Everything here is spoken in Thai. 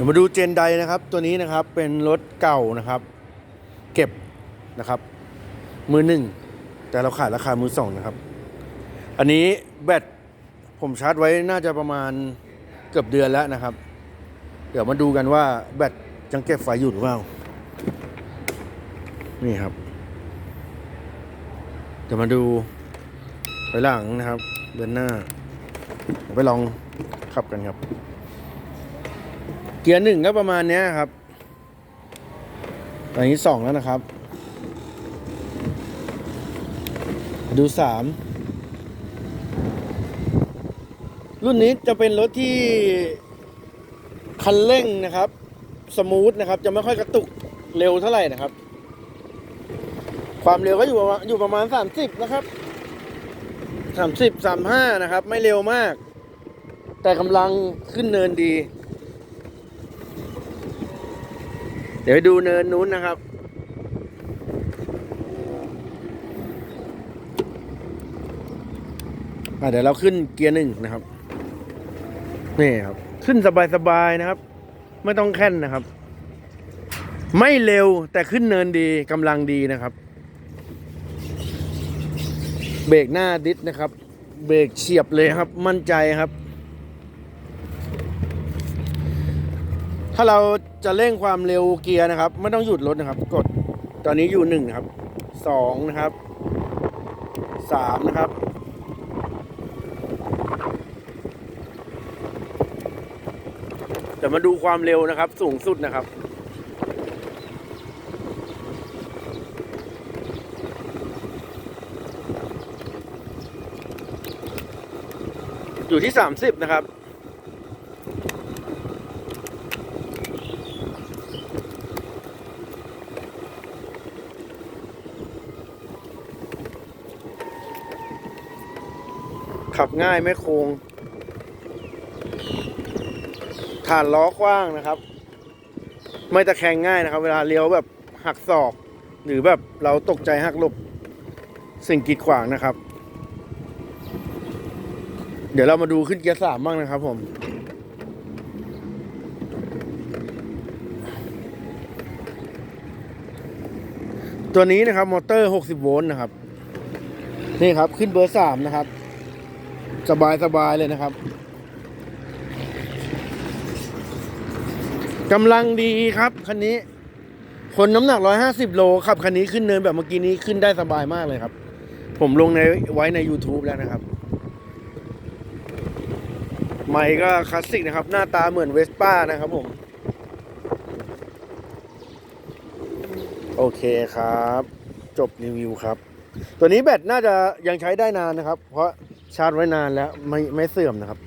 ดี๋ยวมาดูเจนไดนะครับ ตัวนี้นะครับเป็นรถเก่านะครับ เก็บนะครับ มือหนึ่งแต่เราขายราคามือสองนะครับ อันนี้แบตผมชาร์จไว้น่าจะประมาณเกือบเดือนแล้วนะครับ เดี๋ยวมาดูกันว่าแบตยังเก็บไฟอยู่หรือเปล่านี่ครับเดี๋ยวมาดูไปหลังนะครับ เดินหน้าไปลองขับกันครับ เกียร์หนึ่งก็ประมาณนี้ครับ ตอนนี้สองแล้วนะครับ ดูสามรุ่นนี้จะเป็นรถที่คันเร่งนะครับ สมูทนะครับ จะไม่ค่อยกระตุกเร็วเท่าไหร่นะครับ ความเร็วก็อยู่ประมาณอยู่ประมาณสามสิบนะครับสามสิบสามห้านะครับ ไม่เร็วมาก แต่กำลังขึ้นเนินดี เดี๋ยวไปดูเนินนู้นนะครับอะเดี๋ยวเราขึ้นเกียร์หนึ่งนะครับ นี่ครับ ขึ้นสบายๆนะครับ ไม่ต้องแค่นนะครับ ไม่เร็วแต่ขึ้นเนินดีกำลังดีนะครับ เบรกหน้าดิสนะครับ เบรกเฉียบเลยครับ มั่นใจครับ ถ้าเราจะเร่งความเร็วเกียร์นะครับ ไม่ต้องหยุดรถนะครับ กดตอนนี้อยู่หนึ่งนะครับสองนะครับสามนะครับเดี๋ยวมาดูความเร็วนะครับ สูงสุดนะครับอยู่ที่สามสิบนะครับ ขับง่ายไม่โคงฐานล้อกว้างนะครับ ไม่ตะแคงง่ายนะครับ เวลาเลี้ยวแบบหักศอก หรือแบบเราตกใจหักหลบสิ่งกีดขวางนะครับ เดี๋ยวเรามาดูขึ้นเกียร์สามบ้างนะครับผมตัวนี้นะครับ มอเตอร์ 60 โวลต์นะครับ นี่ครับ ขึ้นเบอร์สามนะครับ สบายสบายเลยนะครับกำลังดีครับคันนี้ คนน้ำหนัก150โลขับคันนี้ขึ้นเนินแบบเมื่อกี้นี้ขึ้นได้สบายมากเลยครับ ผมลงในไว้ใน YouTube แล้วนะครับใหม่ก็คลาสสิกนะครับ หน้าตาเหมือนเวสป้านะครับผม โอเคครับ จบรีวิวครับ ตัวนี้แบตน่าจะยังใช้ได้นานนะครับ เพราะ ชาร์จไว้นานแล้วไม่ไม่เสื่อมนะครับ